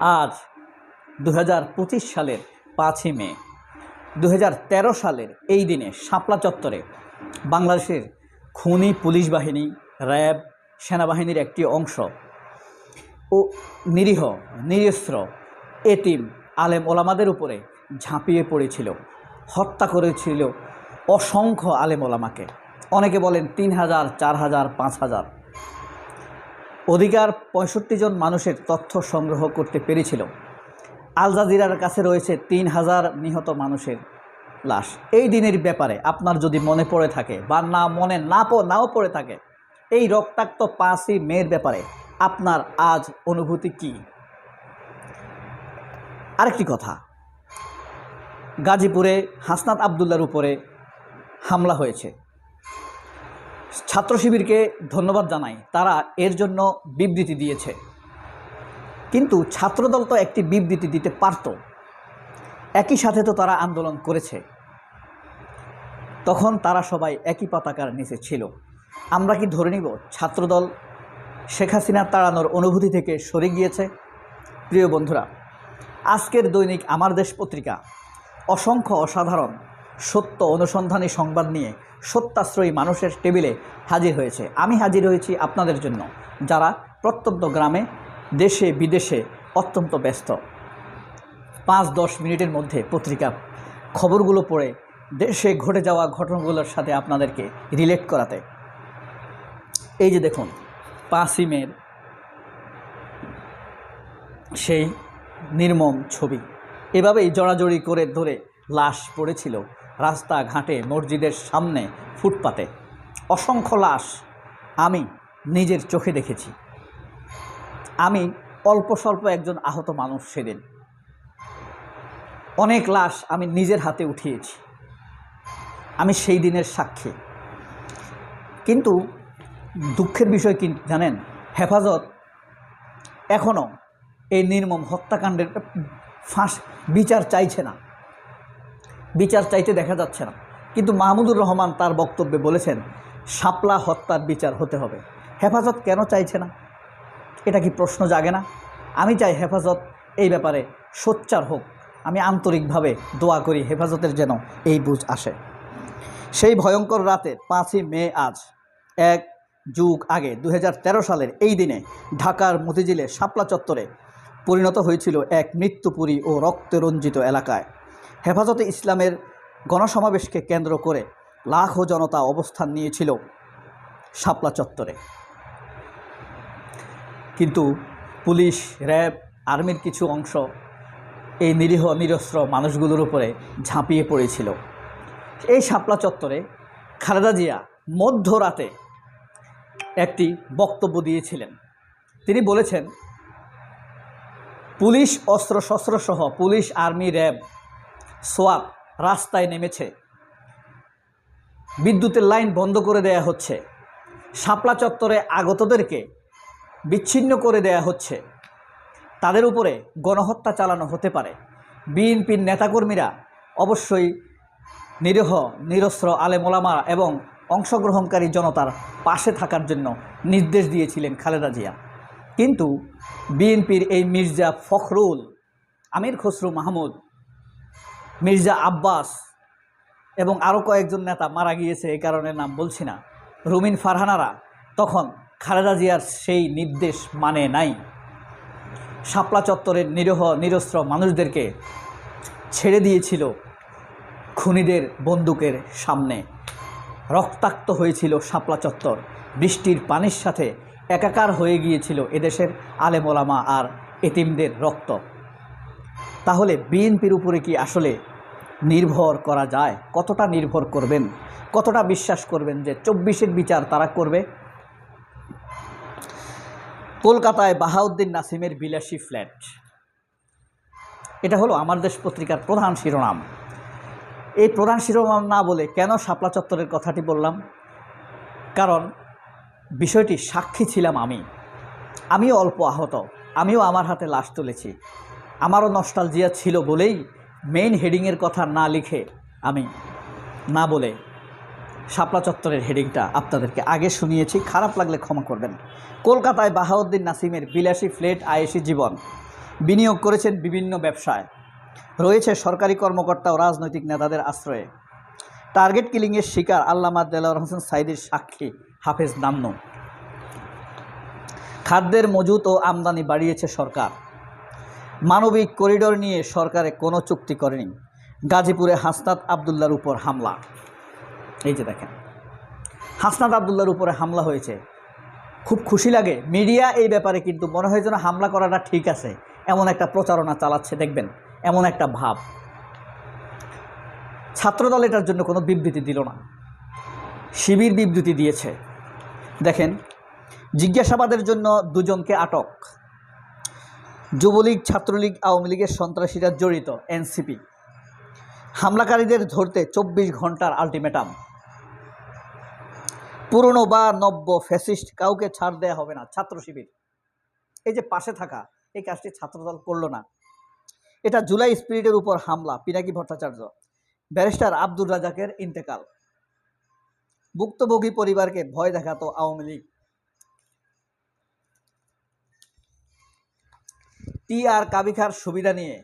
আজ দু হাজার পঁচিশ সালের পাঁচই মে। দু হাজার তেরো সালের এই দিনে শাপলা চত্বরে বাংলাদেশের খুনি পুলিশ বাহিনী, র্যাব, সেনাবাহিনীর একটি অংশ ও নিরীহ, নিরস্ত্র এতিম আলেম ওলামাদের উপরে ঝাঁপিয়ে পড়েছিল, হত্যা করেছিল অসংখ্য আলেম ওলামাকে। অনেকে বলেন তিন হাজার, চার হাজার, পাঁচ হাজার। অধিকার পঁয়ষট্টি জন মানুষের তথ্য সংগ্রহ করতে পেরেছিল। আল জাজিরার কাছে রয়েছে তিন হাজার নিহত মানুষের লাশ। এই দিনের ব্যাপারে আপনার যদি মনে পড়ে থাকে বা না মনে না নাও পড়ে থাকে, এই রক্তাক্ত পাঁচই মেয়ের ব্যাপারে আপনার আজ অনুভূতি কি? আরেকটি কথা, গাজীপুরে হাসনাত আবদুল্লার উপরে হামলা হয়েছে। ছাত্র শিবিরকে ধন্যবাদ জানাই। তারা এর জন্য বিবৃতি দিয়েছে। কিন্তু ছাত্রদল তো একটি বিবৃতি দিতে পারত। একই সাথে তো তারা আন্দোলন করেছে। তখন তারা সবাই একই পতাকার নিচে ছিল। আমরা কি ধরে নিব ছাত্রদল শেখ হাসিনা তাড়ানোর অনুভূতি থেকে সরে গিয়েছে? প্রিয় বন্ধুরা, আজকের দৈনিক আমার দেশ পত্রিকা অসংখ্য অসাধারণ সত্য অনুসন্ধানী সংবাদ নিয়ে সত্যাশ্রয়ী মানুষের টেবিলে হাজির হয়েছে। আমি হাজির হয়েছি আপনাদের জন্য, যারা প্রত্যন্ত গ্রামে দেশে বিদেশে অত্যন্ত ব্যস্ত। পাঁচ দশ মিনিটের মধ্যে পত্রিকা খবরগুলো পড়ে দেশে ঘটে যাওয়া ঘটনাগুলোর সাথে আপনাদেরকে রিলেট করাতে। এই যে দেখুন, পাঁচই মের সেই নির্মম ছবি। এভাবেই জড়াজড়ি করে ধরে লাশ পড়েছিল রাস্তাঘাটে মসজিদের সামনে ফুটপাতে। অসংখ্য লাশ আমি নিজের চোখে দেখেছি। আমি অল্প স্বল্প একজন আহত মানুষ সেদিন। অনেক লাশ আমি নিজের হাতে উঠিয়েছি। আমি সেই দিনের সাক্ষী। কিন্তু দুঃখের বিষয় কি জানেন? হেফাজত এখনও এই নির্মম হত্যাকাণ্ডের ফাঁস বিচার চাইছে না। বিচার চাইতে দেখা যাচ্ছে না। কিন্তু মাহমুদুর রহমান তার বক্তব্যে বলেছেন, শাপলা হত্যার বিচার হতে হবে। হেফাজত কেন চাইছে না? এটা কি প্রশ্ন জাগে না? আমি চাই হেফাজত এই ব্যাপারে সোচ্চার হোক। আমি আন্তরিকভাবে দোয়া করি হেফাজতের যেন এই বুঝ আসে। সেই ভয়ঙ্কর রাতে পাঁচই মে আজ, এক যুগ আগে দু হাজার তেরো সালের এই দিনে ঢাকার মতিঝিলে শাপলা চত্বরে পরিণত হয়েছিল এক মৃত্যুপুরী ও রক্তে রঞ্জিত এলাকায়। হেফাজতে ইসলামের গণসমাবেশকে কেন্দ্র করে লাখো জনতা অবস্থান নিয়েছিল শাপলা চত্বরে। কিন্তু পুলিশ, র্যাব, আর্মির কিছু অংশ এই নিরীহ নিরস্ত্র মানুষগুলোর উপরে ঝাঁপিয়ে পড়েছিল। এই শাপলা চত্বরে খালেদা জিয়া মধ্যরাতে একটি বক্তব্য দিয়েছিলেন। তিনি বলেছেন, পুলিশ অস্ত্র সহ পুলিশ, আর্মি, র্যাব সোয়াপ রাস্তায় নেমেছে। বিদ্যুতের লাইন বন্ধ করে দেয়া হচ্ছে। শাপলা চত্বরে আগতদেরকে বিচ্ছিন্ন করে দেয়া হচ্ছে। তাদের উপরে গণহত্যা চালানো হতে পারে। বিএনপির নেতাকর্মীরা অবশ্যই নিরীহ, নিরস্ত্র আলেমোলামা এবং অংশগ্রহণকারী জনতার পাশে থাকার জন্য নির্দেশ দিয়েছিলেন খালেদা জিয়া। কিন্তু বিএনপির এই মির্জা ফখরুল, আমির খসরু মাহমুদ মির্জা আব্বাস এবং আরও কয়েকজন নেতা মারা গিয়েছে, এই কারণে নাম বলছি না। রুমিন ফারহানারা তখন খালেদা জিয়ার সেই নির্দেশ মানে নাই। শাপলা চত্বরের নিরহ, নিরস্ত্র মানুষদেরকে ছেড়ে দিয়েছিল খুনিদের বন্দুকের সামনে। রক্তাক্ত হয়েছিল শাপলা চত্বর। বৃষ্টির পানির সাথে একাকার হয়ে গিয়েছিল এদেশের আলেমোলামা আর এতিমদের রক্ত। তাহলে বিএনপির উপরে কি আসলে নির্ভর করা যায়? কতটা নির্ভর করবেন? কতটা বিশ্বাস করবেন যে চব্বিশের বিচার তারা করবে? কলকাতায় বাহাউদ্দিন নাসিমের বিলাসী ফ্ল্যাট। এটা হলো আমার দেশ পত্রিকার প্রধান শিরোনাম। এই প্রধান শিরোনাম না বলে কেন শাপলা চত্বরের কথাটি বললাম? কারণ বিষয়টি সাক্ষী ছিলাম আমি। আমিও অল্প আহত। আমিও আমার হাতে লাশ তুলেছি। আমারও নস্টালজিয়া ছিল বলেই মেইন হেডিংয়ের কথা না লিখে আমি না বলে শাপলা চত্বরের হেডিংটা আপনাদেরকে আগে শুনিয়েছি, খারাপ লাগলে ক্ষমা করবেন। কলকাতায় বাহাউদ্দিন নাসিমের বিলাসী ফ্লেট আয়েসি জীবন। বিনিয়োগ করেছেন বিভিন্ন ব্যবসায়। রয়েছে সরকারি কর্মকর্তা ও রাজনৈতিক নেতাদের আশ্রয়ে। টার্গেট কিলিংয়ের শিকার আল্লামা দেলাওয়ার হোসেন সাইদের সাক্ষী হাফেজ নান্নু খাদ্যের মজুত ও আমদানি বাড়িয়েছে সরকার। মানবিক করিডোর নিয়ে সরকারে কোনো চুক্তি করেনি। গাজীপুরে হাসনাত আবদুল্লার উপর হামলা। এই যে দেখেন। হাসনাত আবদুল্লার উপরে হামলা হয়েছে। খুব খুশি লাগে। মিডিয়া এই ব্যাপারে কিন্তু মনে হয় যেন হামলা করাটা ঠিক আছে। এমন একটা প্রচারণা চালাচ্ছে, দেখবেন। এমন একটা ভাব। ছাত্রদল এটার জন্য কোনো বিবৃতি দিল না। শিবির বিবৃতি দিয়েছে। দেখেন, জিজ্ঞাসাবাদের জন্য দুজনকে আটক। যুবলীগ, ছাত্রলীগ, আওয়ামী লীগের সন্ত্রাসীরা জড়িত, এনসিপি। হামলাকারীদের ধরতে চব্বিশ ঘণ্টার আলটিমেটাম। পুরনো বা নব্য ফ্যাসিস্ট কাউকে ছাড় দেয়া হবে না, ছাত্র শিবির। এই যে পাশে থাকা, এই কাজটি ছাত্রদল করল না। এটা জুলাই স্পিরিটের উপর হামলা, পিনাকি ভট্টাচার্য। ব্যারিস্টার আব্দুর রাজাকের ইন্তেকাল। ভুক্তভোগী পরিবারকে ভয় দেখাতো আওয়ামী লীগ। টি আর কাবিখার সুবিধা নিয়ে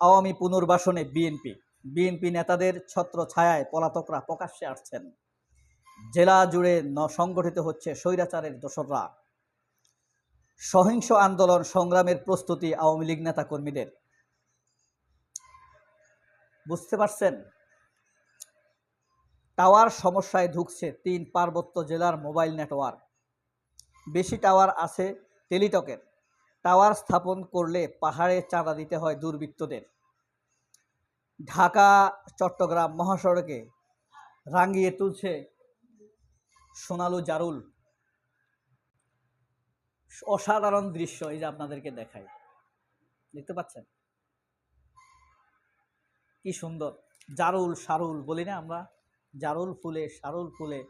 আওয়ামী পুনর্বাসনে বিএনপি। বিএনপি নেতাদের ছত্র ছায়ায় পলাতকরা প্রকাশ্যে আসছেন। জেলা জুড়ে ন সংগঠিত হচ্ছে স্বৈরাচারের দোসররা। সহিংস আন্দোলন সংগ্রামের প্রস্তুতি আওয়ামী লীগ নেতা কর্মীদের বুঝতে পারছেন? টাওয়ার সমস্যায় ঢুকছে তিন পার্বত্য জেলার মোবাইল নেটওয়ার্ক। বেশি টাওয়ার আছে টেলিটকের টাওয়ার স্থাপন করলে পাহাড়ে চাঁদা দিতে হয় দুর্বৃত্তদের। ঢাকা, চট্টগ্রাম মহাসড়কে রাঙ্গিয়ে তুলছে সোনালু জারুল। অসাধারণ দৃশ্য এই যে আপনাদেরকে দেখাই। দেখতে পাচ্ছেন? কি সুন্দর। জারুল, সারুল বলি না আমরা? জারুল ফুলে, সারুল ফুলে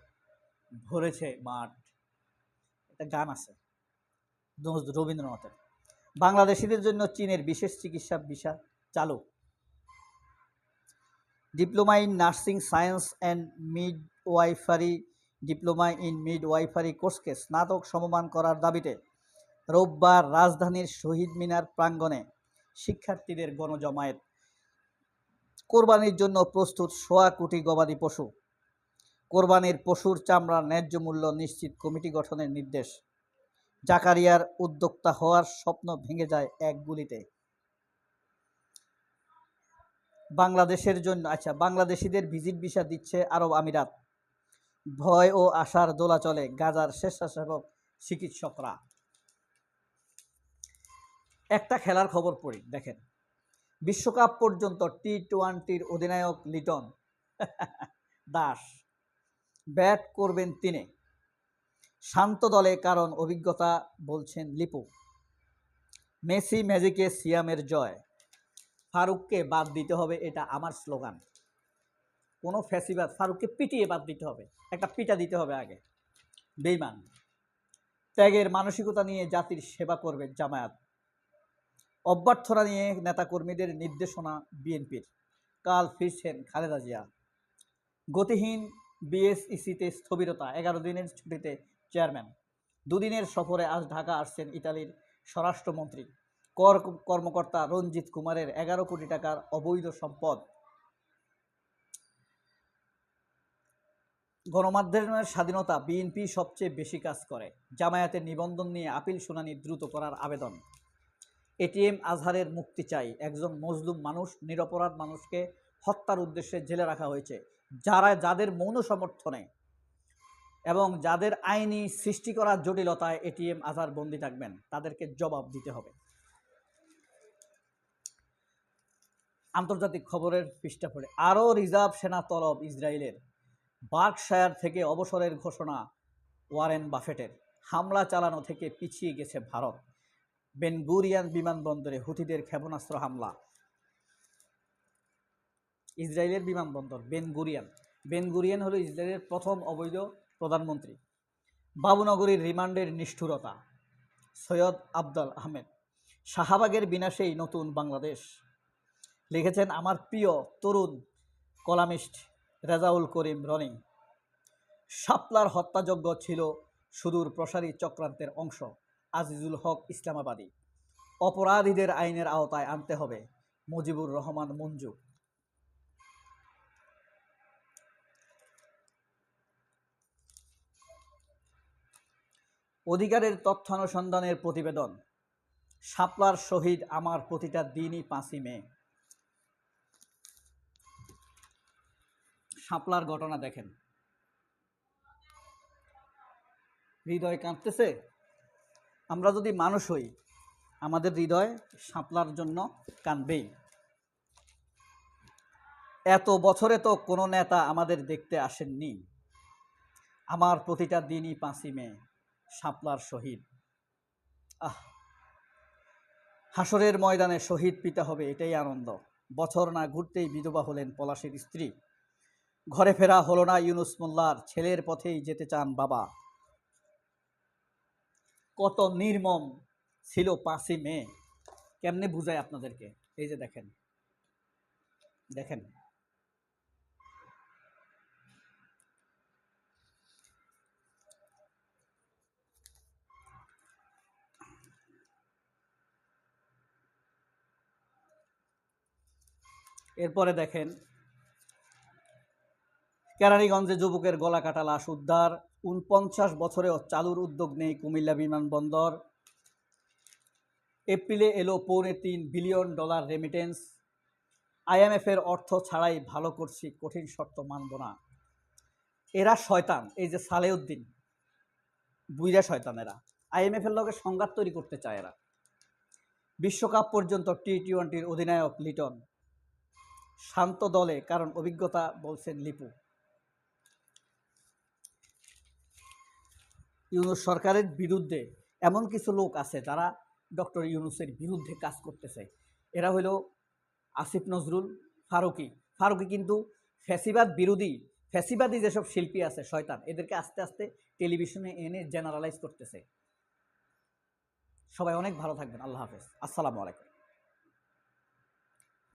ভরেছে মাঠ। একটা গান আছে। রবীন্দ্রনাথের। বাংলাদেশিদের জন্য চীনের বিশেষ চিকিৎসা ভিসা চালু। Diploma in nursing science and midwifery diploma in midwifery কোর্সকে স্নাতক সমমান করার দাবিতে রোববার রাজধানীর শহীদ মিনার প্রাঙ্গণে শিক্ষার্থীদের গণজমায়েত। কোরবানির জন্য প্রস্তুত সোয়া কোটি গবাদি পশু। কোরবানির পশুর চামড়ার ন্যায্য মূল্য নিশ্চিত কমিটি গঠনের নির্দেশ। জাকারিয়ার উদ্যোক্তা হওয়ার স্বপ্ন ভেঙে যায় এক গুলিতে। বাংলাদেশের জন্য আচ্ছা বাংলাদেশিদের ভিজিট ভিসা দিচ্ছে আরব আমিরাত। ভয় ও আশার দোলাচলে গাজার স্বেচ্ছাসেবক চিকিৎসকরা। একটা খেলার খবর পড়ি, দেখেন। বিশ্বকাপ পর্যন্ত টি টোয়েন্টির অধিনায়ক লিটন, দাস। ব্যাট করবেন তিনি। শান্ত দলে, কারণ অভিজ্ঞতা বলছেন লিপু। মেসি ম্যাজিকে সিয়ামের জয়। ফারুককে বাদ দিতে হবে, এটা আমার স্লোগান। কোনো ফ্যাসিবাদ, ফারুককে পিটিয়ে বাদ দিতে হবে, একটা পিটা দিতে হবে আগে। বেইমান। ত্যাগের মানসিকতা নিয়ে জাতির সেবা করবে জামায়াত। অভ্যর্থনা নিয়ে নেতাকর্মীদের নির্দেশনা বিএনপির। কাল ফিরছেন খালেদা জিয়া। গতিহীন বিএসইসিতে স্থবিরতা, এগারো দিনের ছুটিতে চেয়ারম্যান। দুদিনের সফরে আজ ঢাকা আসছেন ইতালির স্বরাষ্ট্রমন্ত্রী। কর কর্মকর্তা রঞ্জিত কুমারের এগারো কোটি টাকার অবৈধ সম্পদ গণমাধ্যমের স্বাধীনতা বিএনপি সবচেয়ে বেশি কাজ করে। জামায়াতের নিবন্ধন নিয়ে আপিল শুনানি দ্রুত করার আবেদন। এটিএম আজহারের মুক্তি চাই। একজন মজলুম মানুষ, নিরপরাধ মানুষকে হত্যার উদ্দেশ্যে জেলে রাখা হয়েছে। যারা, যাদের মৌন সমর্থনে এবং যাদের আইনি সৃষ্টি করার জটিলতায় এটিএম আজহার বন্দি থাকবেন, তাদেরকে জবাব দিতে হবে। আন্তর্জাতিক খবরের পৃষ্ঠা পড়ে, আরও রিজার্ভ সেনা তলব ইসরায়েলের বার্কশায়ার থেকে অবসরের ঘোষণা ওয়ারেন বাফেটের। হামলা চালানো থেকে পিছিয়ে গেছে ভারত। বেনগুরিয়ান বিমানবন্দরে হুথিদের ক্ষেপণাস্ত্র হামলা। ইসরায়েলের বিমানবন্দর বেনগুরিয়ান বেনগুরিয়ান হলো ইসরায়েলের প্রথম অবৈধ প্রধানমন্ত্রী। বাবুনগরীর রিমান্ডের নিষ্ঠুরতা। সৈয়দ আবদাল আহমেদ। শাহাবাগের বিনাশেই নতুন বাংলাদেশ। লিখেছেন, আমার প্রিয় তরুণ কলামিস্ট রেজাউল করিম রনি। শাপলার হত্যাযজ্ঞ ছিল সুদূর প্রসারী চক্রান্তের অংশ। আজিজুল হক ইসলামাবাদী। অপরাধীদের আইনের আওতায় আনতে হবে মুজিবুর রহমান মঞ্জু অধিকারের তথ্য অনুসন্ধানের প্রতিবেদন। শাপলার শহীদ আমার প্রতিটা দিনই পাঁচই মে। শাপলার ঘটনা দেখেন। হৃদয় কাঁদতেছে আমরা যদি মানুষ হই, আমাদের হৃদয় শাপলার জন্য কাঁদবেই। এত বছরে তো কোনো নেতা আমাদের দেখতে আসেননি। আমার প্রতিটা দিনই পাঁচই মে। শাপলার শহীদ। আহ হাসরের ময়দানে শহীদ পিতা হবে এটাই আনন্দ। বছর না ঘুরতেই বিধবা হলেন পলাশের স্ত্রী। ঘরে ফেরা হলো না ইউনুস মোল্লার, ছেলের পথেই যেতে চান বাবা। কত নির্মম ছিল পাঁচই মে। কেমনে বুঝায় আপনাদেরকে? এই যে দেখেন। দেখেন। এরপরে দেখেন, কেরানীগঞ্জে যুবকের গলা কাটা লাশ উদ্ধার, উনপঞ্চাশ বছরেও চালুর উদ্যোগ নেই কুমিল্লা বিমানবন্দর এপ্রিলে এলো পৌনে তিন বিলিয়ন ডলার রেমিটেন্স আইএমএফের অর্থ ছাড়াই ভালো করছি, কঠিন শর্ত মানব না। এরা শয়তান, এই যে সালেউদ্দিন, বুইরা শয়তান এরা। আইএমএফের লগে সংঘাত তৈরি করতে চায় এরা। বিশ্বকাপ পর্যন্ত টি টোয়েন্টির অধিনায়ক লিটন শান্ত দলে, কারণ অভিজ্ঞতা বলছেন লিপু। ইউনুস সরকারের বিরুদ্ধে এমন কিছু লোক আছে যারা ডক্টর ইউনুসের বিরুদ্ধে কাজ করতেছে। এরা হলো আসিফ নজরুল, ফারুকি। ফারুকি কিন্তু ফ্যাসিবাদ বিরোধী। ফ্যাসিবাদী যেসব শিল্পী আছে, শয়তান, এদেরকে আস্তে আস্তে টেলিভিশনে এনে জেনারেলাইজ করতেছে। সবাই অনেক ভালো থাকবেন। আল্লাহ হাফেজ। আসসালামু আলাইকুম।